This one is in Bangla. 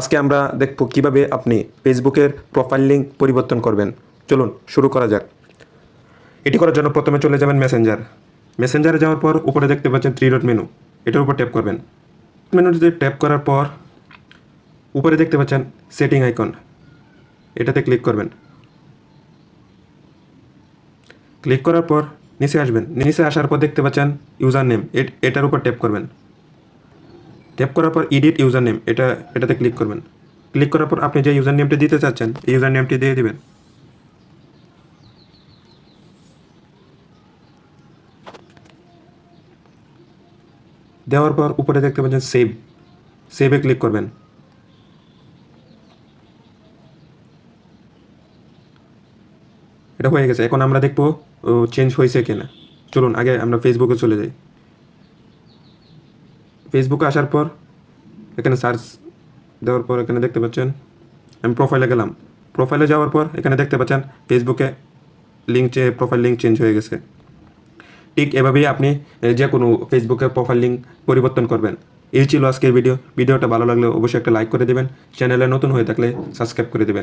আজকে আমরা দেখব কীভাবে আপনি ফেসবুকের প্রোফাইল লিঙ্ক পরিবর্তন করবেন। চলুন শুরু করা যাক। এটি করার জন্য প্রথমে চলে যাবেন মেসেঞ্জার মেসেঞ্জারে যাওয়ার পর উপরে দেখতে পাচ্ছেন থ্রি ডট মেনু এটার উপর ট্যাপ করবেন। মেনুটিতে ট্যাপ করার পর উপরে দেখতে পাচ্ছেন সেটিং আইকন এটাতে ক্লিক করবেন। ক্লিক করার পর নিচে আসবেন। নিচে আসার পর দেখতে পাচ্ছেন ইউজার নেম এটার উপর ট্যাপ করবেন। ট্যাপ করার পর এডিট ইউজার নেম এটা, এটাতে ক্লিক করবেন। ক্লিক করার পর আপনি যে ইউজার নেমটি দিতে চাচ্ছেন, এই ইউজার নেমটি দিয়ে দিবেন। দেওয়ার পর উপরে দেখতে পাচ্ছেন সেভ সেভে ক্লিক করবেন। এটা হয়ে গেছে। এখন আমরা দেখব চেঞ্জ হয়েছে কিনা। চলুন, আগে আমরা ফেসবুকে চলে যাই। ফেসবুকে আসার পর, এখানে সার্চ দেওয়ার পর এখানে দেখতে পাচ্ছেন, আমি প্রোফাইলে গেলাম। প্রোফাইলে যাওয়ার পর এখানে দেখতে পাচ্ছেন ফেসবুকে লিঙ্ক প্রোফাইল লিঙ্ক চেঞ্জ হয়ে গেছে। ঠিক এভাবেই আপনি যে কোনো ফেসবুকে প্রোফাইল লিঙ্ক পরিবর্তন করবেন। এই ছিল আজকের ভিডিও ভিডিওটা ভালো লাগলে অবশ্যই একটা লাইক করে দেবেন। চ্যানেলে নতুন হয়ে থাকলে সাবস্ক্রাইব করে দেবেন।